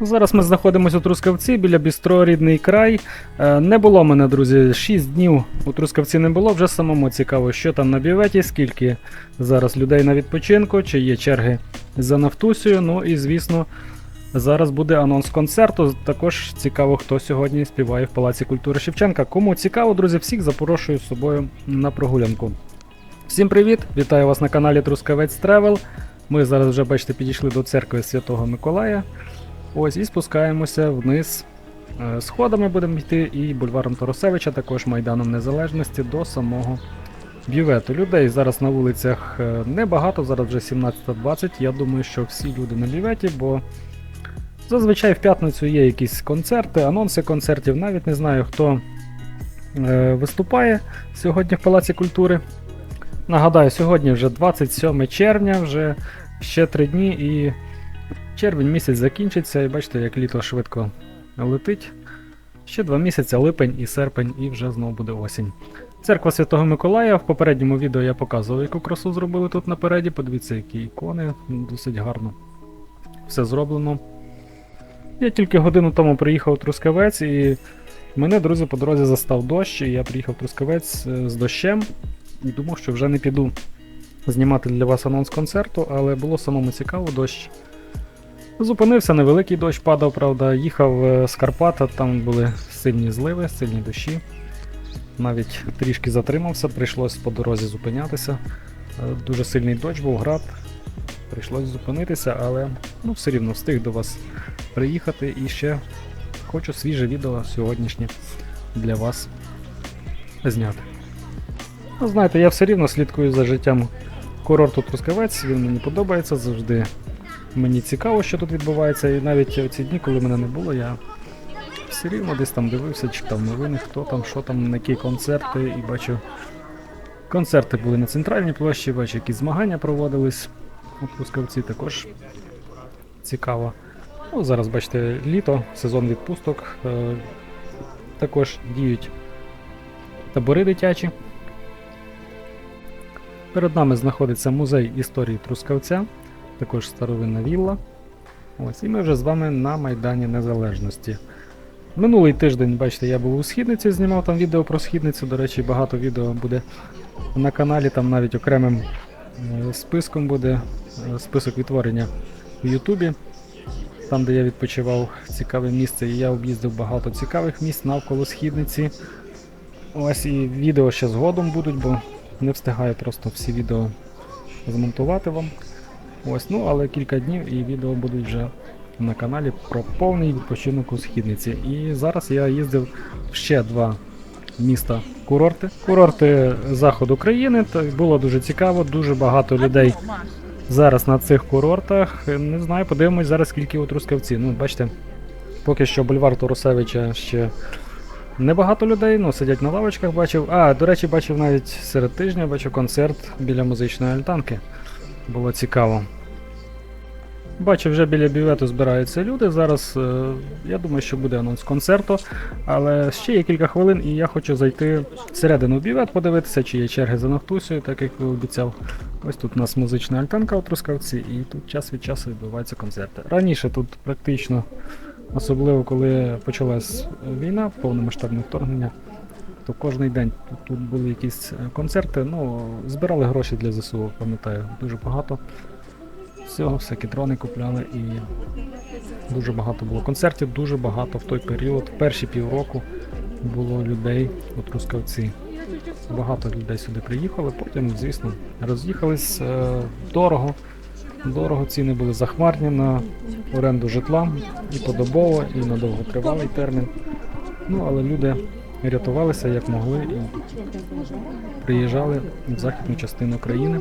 Зараз ми знаходимося у Трускавці біля бістро рідний край. Е, Не було мене, друзі, 6 днів у Трускавці не було. Вже самому цікаво, що там на бюветі, скільки зараз людей на відпочинку, чи є черги за Нафтусію. Ну і звісно, зараз буде анонс концерту. Також цікаво, хто сьогодні співає в Палаці культури Шевченка. Кому цікаво, друзі, всіх запрошую з собою на прогулянку. Всім привіт! Вітаю вас на каналі Трускавець Тревел. Ми зараз вже бачите підійшли до церкви Святого Миколая. Ось і спускаємося вниз. Е, Сходами будемо йти і бульваром Тарасевича, також Майданом Незалежності до самого бювету. Людей зараз на вулицях е, небагато, зараз вже 17.20. Я думаю, що всі люди на бюветі, бо зазвичай в п'ятницю є якісь концерти, анонси концертів. Навіть не знаю, хто е, виступає сьогодні в Палаці культури. Нагадаю, сьогодні вже 27 червня, вже ще 3 дні і червень місяць закінчиться, і бачите, як літо швидко летить. Ще два місяці, липень і серпень, і вже знову буде осінь. Церква Святого Миколая. В попередньому відео я показував, яку красу зробили тут напереді. Подивіться, які ікони, досить гарно. Все зроблено. Я тільки годину тому приїхав у Трускавець і мене, друзі, по дорозі застав дощ, і я приїхав в Трускавець е, з дощем і думав, що вже не піду знімати для вас анонс концерту, але було самому цікаво дощ. Зупинився, невеликий дощ падав, правда, їхав е, з Карпата, там були сильні зливи, сильні дощі. Навіть трішки затримався, прийшлось по дорозі зупинятися. Е, Дуже сильний дощ був, град. Прийшлось зупинитися, але ну, все рівно встиг до вас приїхати і ще хочу свіже відео сьогоднішнє для вас зняти. Ну, знаєте, я все рівно слідкую за життям курорту Трускавець, він мені подобається завжди. Мені цікаво, що тут відбувається, і навіть ці дні, коли мене не було, я все рівно десь там дивився, читав новини, хто там, що там, на які концерти, і бачив. Концерти були на центральній площі, бачу, якісь змагання проводились у Трускавці, також цікаво. Ну, зараз бачите, літо, сезон відпусток. Е, також діють табори дитячі. Перед нами знаходиться музей історії Трускавця також старовинна вілла. Ось, і ми вже з вами на Майдані Незалежності. Минулий тиждень, бачите, я був у східниці, знімав там відео про східницю. До речі, багато відео буде на каналі, там навіть окремим е, списком буде е, список відтворення в Ютубі. Там, де я відпочивав, цікаве місце, і я об'їздив багато цікавих місць навколо східниці. Ось і відео ще згодом будуть, бо не встигаю просто всі відео змонтувати вам. Ось, ну але кілька днів і відео будуть вже на каналі про повний відпочинок у східниці. І зараз я їздив в ще два міста курорти. Курорти заходу країни. То було дуже цікаво, дуже багато людей зараз на цих курортах. Не знаю, подивимось зараз скільки у Трускавці. Ну, бачите, поки що бульвар Торусевича ще. Небагато людей, ну сидять на лавочках, бачив. А, до речі, бачив навіть серед тижня бачив концерт біля музичної альтанки. Було цікаво. Бачу, вже біля бювету збираються люди. Зараз е, я думаю, що буде анонс концерту. Але ще є кілька хвилин, і я хочу зайти всередину бювет, подивитися, чи є черги за Нафтусею, так як ви обіцяв. Ось тут у нас музична альтанка у Трускавці, і тут час від часу відбуваються концерти. Раніше тут практично, особливо коли почалась війна, повномасштабне вторгнення, то кожен день тут, тут були якісь е, концерти. Ну, збирали гроші для ЗСУ, пам'ятаю, дуже багато. Всього, всякі дрони купляли і дуже багато було концертів, дуже багато в той період. Перші півроку було людей у Трускавці. Багато людей сюди приїхали, потім, звісно, роз'їхались е, дорого. Дорого ціни були захмарні на оренду житла і подобово, і на довготривалий термін. Ну, але люди рятувалися як могли і приїжджали в західну частину країни.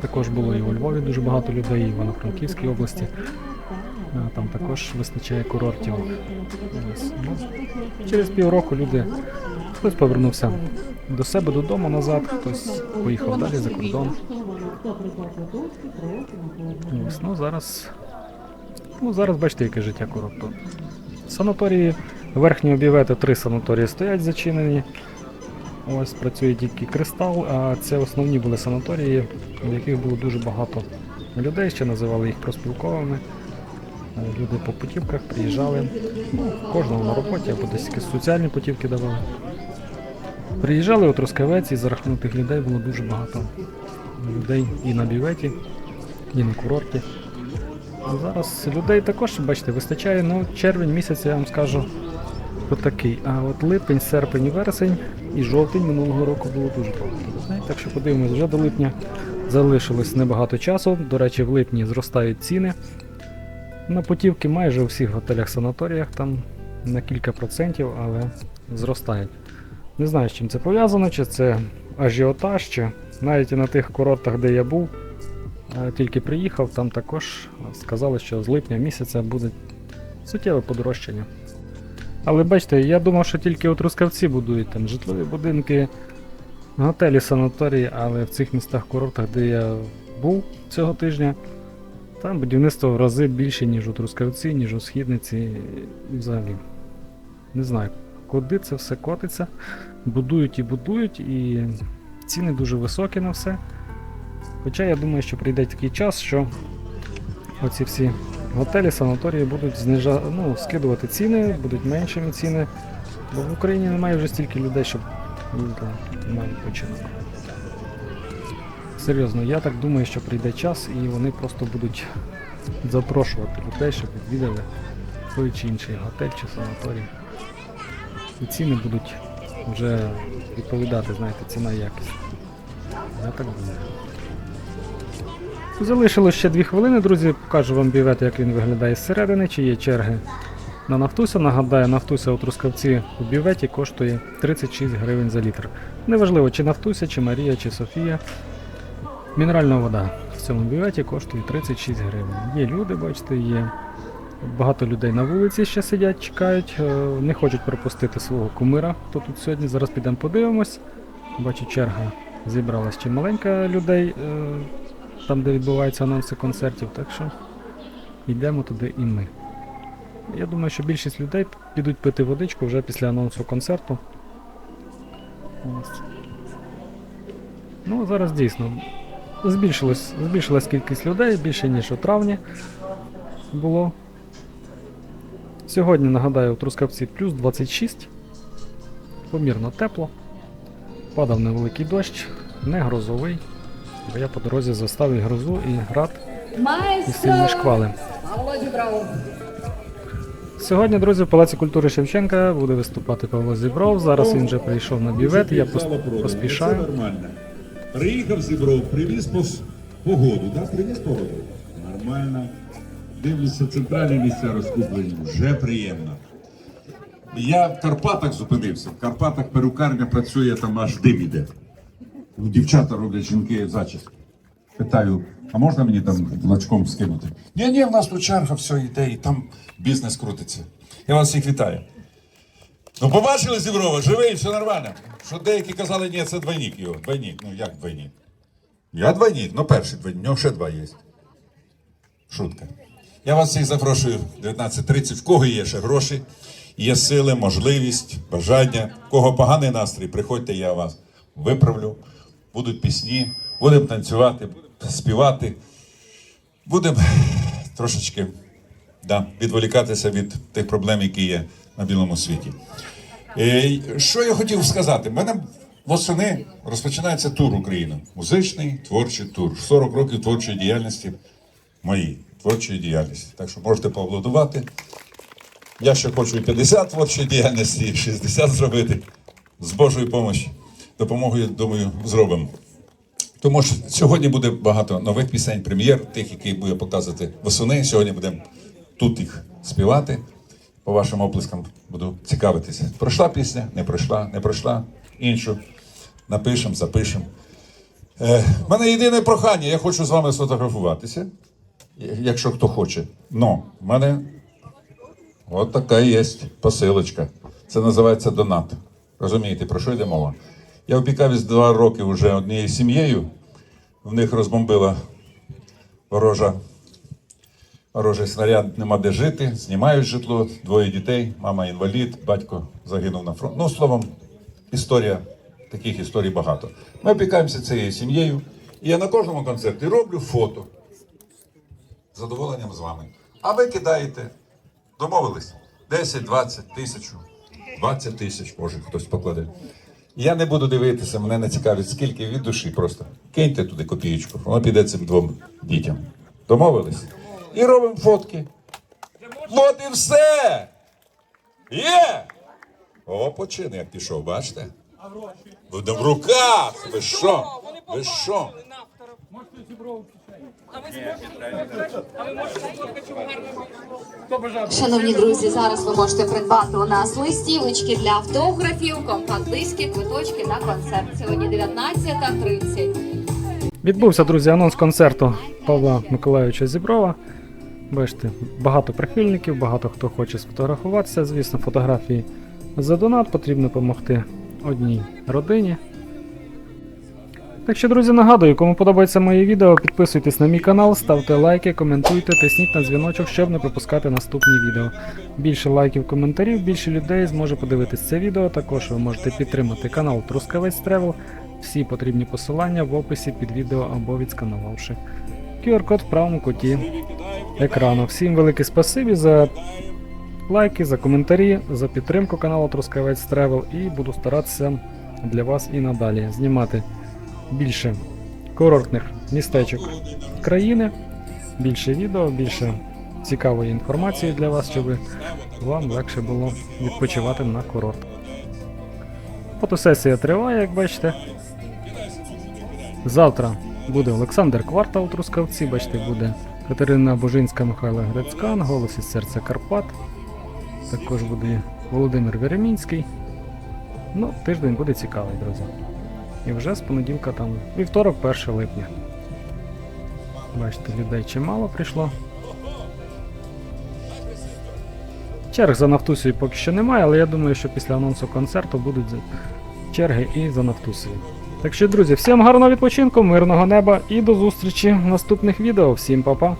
Також було і у Львові дуже багато людей, і в Івано-Франківській області. Там також вистачає курортів. Ну, через півроку люди хтось повернувся до себе додому назад, хтось поїхав далі за кордон. Ось, ну зараз. Ну, зараз бачите, яке життя курорту. Санаторії верхнього бювету три санаторії стоять зачинені. Ось працює тільки кристал, а це основні були санаторії, в яких було дуже багато людей, ще називали їх проспілковими. Люди по путівках приїжджали. Ну, кожного на роботі або десь якісь соціальні путівки давали. Приїжджали у Трускавець і за рахунок людей було дуже багато людей і на бюветі, і на курорті. А зараз людей також, бачите, вистачає, ну червень місяць, я вам скажу, отакий. А от липень, серпень і вересень і жовтень минулого року було дуже багато. Так що подивимось, вже до липня залишилось небагато часу. До речі, в липні зростають ціни. На путівки майже у всіх готелях-санаторіях там на кілька процентів, але зростають. Не знаю, з чим це пов'язано, чи це ажіотаж, чи навіть і на тих курортах, де я був, тільки приїхав, там також сказали, що з липня місяця буде суттєве подорожчання. Але бачите, я думав, що тільки у Трускавці будують там житлові будинки, готелі, санаторії, але в цих містах курортах, де я був цього тижня, там будівництво в рази більше, ніж у Трускавці, ніж у Східниці. Взагалі. Не знаю, куди це все котиться. Будують і будують, і ціни дуже високі на все. Хоча я думаю, що прийде такий час, що оці всі готелі, санаторії будуть знижа... ну, скидувати ціни, будуть меншими ціни. Бо в Україні немає вже стільки людей, щоб їздили на відпочинок. Серйозно, я так думаю, що прийде час і вони просто будуть запрошувати людей, щоб відвідали той чи інший готель чи санаторій. І ціни будуть вже відповідати, знаєте, ціна якість. Я так думаю. Залишилось ще дві хвилини, друзі. Покажу вам бівет, як він виглядає зсередини, чи є черги на Нафтуся. Нагадаю, Нафтуся у Трускавці у бюветі коштує 36 гривень за літр. Неважливо, чи Нафтуся, чи Марія, чи Софія. Мінеральна вода в цьому бюветі коштує 36 гривень. Є люди, бачите, є багато людей на вулиці ще сидять, чекають, е, не хочуть пропустити свого кумира. Хто тут сьогодні? Зараз підемо подивимось. Бачу, черга зібралась чималенька людей е, там, де відбуваються анонси концертів, так що йдемо туди і ми. Я думаю, що більшість людей підуть пити водичку вже після анонсу концерту. Ось. Ну, зараз дійсно збільшилось, збільшилась кількість людей більше, ніж у травні було. Сьогодні, нагадаю, у Трускавці плюс 26. Помірно тепло. Падав невеликий дощ, не грозовий. Бо я по дорозі застав і грозу, і град, і сильні шквали. Сьогодні, друзі, в Палаці культури Шевченка буде виступати Павло Зібров. Зараз він вже прийшов на бівет, я Це поспішаю. нормально. Приїхав Зібров, привіз погоду, да? Привіз погоду. Нормально. Дивлюся, центральні місця розкуплені. Вже приємно. Я в Карпатах зупинився. В Карпатах перукарня працює, там аж дим іде. Ну, Дівчата роблять жінки зачіски. Питаю, а можна мені там лачком скинути? Ні, ні, в нас тут черга, все йде, і там бізнес крутиться. Я вас всіх вітаю. Ну, побачили Зіброва, живий, все нормально. Що деякі казали, ні, це двойник його. Двойник. Ну як двойник? Я двойник, ну перший двойник, у нього ще два є. Шутка. Я вас всіх запрошую 19.30. В кого є ще гроші, є сили, можливість, бажання. В кого поганий настрій, приходьте, я вас виправлю. Будуть пісні, будемо танцювати, співати. Будемо трошечки да, відволікатися від тих проблем, які є на білому світі. Е, Що я хотів сказати? У мене восени розпочинається тур України. Музичний творчий тур. 40 років творчої діяльності моїй творчої діяльності. Так що можете поаплодувати. Я ще хочу і 50 творчої діяльності, і 60 зробити. З Божою допомогою, допомогою, думаю, зробимо. Тому що сьогодні буде багато нових пісень, прем'єр, тих, які буде показувати восени. Сьогодні будемо тут їх співати. По вашим оплескам буду цікавитися. Пройшла пісня, не пройшла, не пройшла. Іншу напишемо, запишемо. Е, мене єдине прохання, я хочу з вами сфотографуватися, якщо хто хоче. Но в мене от така є посилочка. Це називається донат. Розумієте, про що йде мова? Я опікався два роки вже однією сім'єю. В них розбомбила ворожа, ворожий снаряд, нема де жити, знімають житло, двоє дітей, мама інвалід, батько загинув на фронт. Ну, словом, історія, таких історій багато. Ми опікаємося цією сім'єю. І я на кожному концерті роблю фото з задоволенням з вами. А ви кидаєте. Домовились? 10, 20, тисячу. 20 тисяч, може, хтось покладе. Я не буду дивитися, мене не цікавить, скільки від душі просто. Киньте туди копієчку, воно піде цим двом дітям. Домовились? І робимо фотки. От і все! Є! О, почин, як пішов, бачите? В, в руках! Ви що? Ви що? Шановні друзі, зараз ви можете придбати у нас листівочки для автографів, компакт-диски, квиточки на концерт. Сьогодні 19.30. Відбувся, друзі, анонс концерту Павла Миколайовича Зіброва. Бачите, багато прихильників, багато хто хоче сфотографуватися. Звісно, фотографії за донат потрібно допомогти одній родині. Так що, друзі, нагадую, кому подобається моє відео, підписуйтесь на мій канал, ставте лайки, коментуйте, тисніть на дзвіночок, щоб не пропускати наступні відео. Більше лайків, коментарів, більше людей зможе подивитись це відео. Також ви можете підтримати канал Трускавець Тревел. Всі потрібні посилання в описі під відео або відсканувавши. QR-код в правому куті екрану. Всім велике спасибі за лайки, за коментарі, за підтримку каналу Трускавець Тревел і буду старатися для вас і надалі знімати більше курортних містечок країни, більше відео, більше цікавої інформації для вас, щоб вам легше було відпочивати на курорт. Фотосесія триває, як бачите. Завтра буде Олександр Кварта у Трускавці, бачите, буде Катерина Божинська, Михайло Грецькан, Голос із серця Карпат. Також буде Володимир Веремінський. Ну, тиждень буде цікавий, друзі. І вже з понеділка там вівторок, 1 липня. Бачите, людей чимало прийшло. Черг за Нафтусією поки що немає, але я думаю, що після анонсу концерту будуть черги і за Нафтусією. Так що, друзі, всім гарного відпочинку, мирного неба і до зустрічі в наступних відео. Всім па-па!